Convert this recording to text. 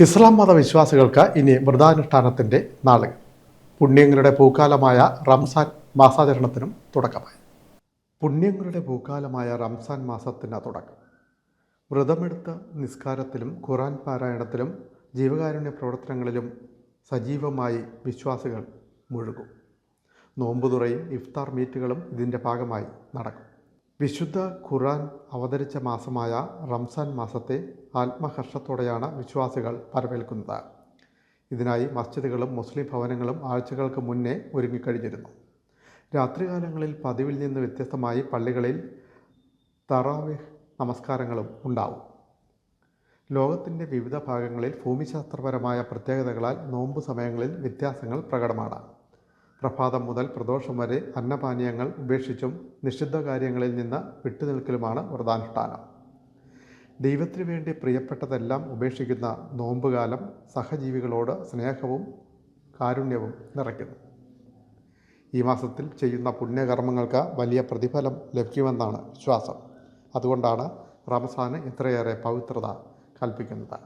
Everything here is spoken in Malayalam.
ഇസ്ലാം മത വിശ്വാസികൾക്ക് ഇനി വ്രതാനുഷ്ഠാനത്തിന്റെ നാളുകൾ പുണ്യങ്ങളുടെ പൂക്കാലമായ റംസാൻ മാസാചരണത്തിനും തുടക്കമായി. പുണ്യങ്ങളുടെ പൂക്കാലമായ റംസാൻ മാസത്തിന് തുടക്കം. വ്രതമെടുത്ത് നിസ്കാരത്തിലും ഖുറാൻ പാരായണത്തിലും ജീവകാരുണ്യ പ്രവർത്തനങ്ങളിലും സജീവമായി വിശ്വാസികൾ മുഴുകും. നോമ്പുതുറയും ഇഫ്താർ മീറ്റുകളും ഇതിന്റെ ഭാഗമായി നടക്കും. വിശുദ്ധ ഖുറാൻ അവതരിച്ച മാസമായ റംസാൻ മാസത്തെ ആത്മഹർഷത്തോടെയാണ് വിശ്വാസികൾ വരവേൽക്കുന്നത്. ഇതിനായി മസ്ജിദുകളും മുസ്ലിം ഭവനങ്ങളും ആഴ്ചകൾക്ക് മുന്നേ ഒരുങ്ങിക്കഴിഞ്ഞിരുന്നു. രാത്രികാലങ്ങളിൽ പതിവിൽ നിന്ന് വ്യത്യസ്തമായി പള്ളികളിൽ തറാവിഹ് നമസ്കാരങ്ങളും ഉണ്ടാവും. ലോകത്തിന്റെ വിവിധ ഭാഗങ്ങളിൽ ഭൂമിശാസ്ത്രപരമായ പ്രത്യേകതകളാൽ നോമ്പ് സമയങ്ങളിൽ വ്യത്യാസങ്ങൾ പ്രകടമാണ്. പ്രഭാതം മുതൽ പ്രദോഷം വരെ അന്നപാനീയങ്ങൾ ഉപേക്ഷിച്ചും നിഷിദ്ധ കാര്യങ്ങളിൽ നിന്ന് വിട്ടുനിൽക്കലുമാണ് വ്രതാനുഷ്ഠാനം. ദൈവത്തിനു വേണ്ടി പ്രിയപ്പെട്ടതെല്ലാം ഉപേക്ഷിക്കുന്ന നോമ്പുകാലം സഹജീവികളോട് സ്നേഹവും കാരുണ്യവും നിറയ്ക്കുന്നു. ഈ മാസത്തിൽ ചെയ്യുന്ന പുണ്യകർമ്മങ്ങൾക്ക് വലിയ പ്രതിഫലം ലഭിക്കുമെന്നാണ് വിശ്വാസം. അതുകൊണ്ടാണ് റംസാന് ഇത്രയേറെ പവിത്രത കൽപ്പിക്കുന്നത്.